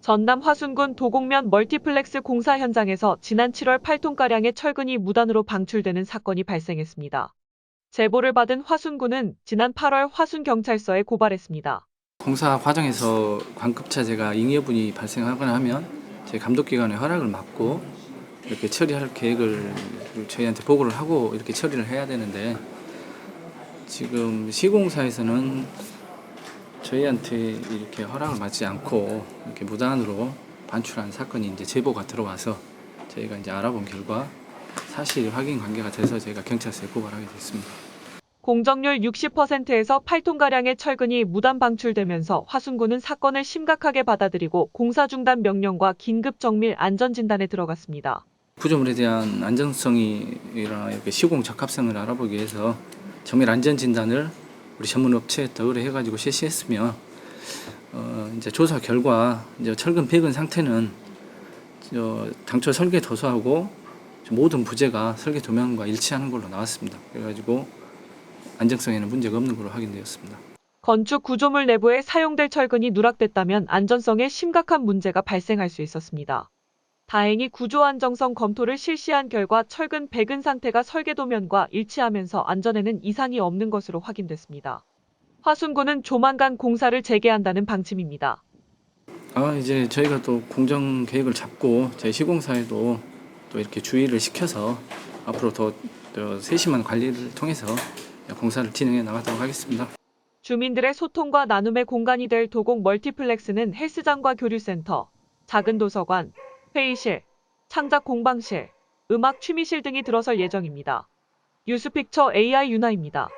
전남 화순군 도곡면 멀티플렉스 공사 현장에서 지난 7월 8톤가량의 철근이 무단으로 방출되는 사건이 발생했습니다. 제보를 받은 화순군은 지난 8월 화순경찰서에 고발했습니다. 공사 과정에서 관급차 제가 잉여분이 발생하거나 하면 저희 감독기관의 허락을 받고 이렇게 처리할 계획을 저희한테 보고를 하고 이렇게 처리를 해야 되는데 지금 시공사에서는 저희한테 이렇게 허락을 받지 않고 이렇게 무단으로 반출한 사건이 이제 제보가 들어와서 저희가 이제 알아본 결과 사실 확인 관계가 돼서 저희가 경찰서에 고발하게 됐습니다. 공정률 60%에서 8톤가량의 철근이 무단 방출되면서 화순군은 사건을 심각하게 받아들이고 공사 중단 명령과 긴급 정밀 안전 진단에 들어갔습니다. 구조물에 대한 안정성이나 이렇게 시공 적합성을 알아보기 위해서 정밀 안전 진단을 우리 전문 업체에 의뢰해 가지고 실시했으며 어, 이제 조사 결과 이제 철근 배근 상태는 저 당초 설계 도서하고 모든 부재가 설계 도면과 일치하는 걸로 나왔습니다. 그래가지고 안정성에는 문제가 없는 걸로 확인되었습니다. 건축 구조물 내부에 사용될 철근이 누락됐다면 안전성에 심각한 문제가 발생할 수 있었습니다. 다행히 구조 안정성 검토를 실시한 결과 철근 배근 상태가 설계도면과 일치하면서 안전에는 이상이 없는 것으로 확인됐습니다. 화순군은 조만간 공사를 재개한다는 방침입니다. 아 이제 저희가 또 공정 계획을 잡고 저희 시공사에도 또 이렇게 주의를 시켜서 앞으로 더, 더 세심한 관리를 통해서 공사를 진행해 나가도록 하겠습니다. 주민들의 소통과 나눔의 공간이 될 도곡 멀티플렉스는 헬스장과 교류센터, 작은 도서관, 회의실, 창작 공방실, 음악 취미실 등이 들어설 예정입니다. 뉴스픽처 AI 윤아입니다.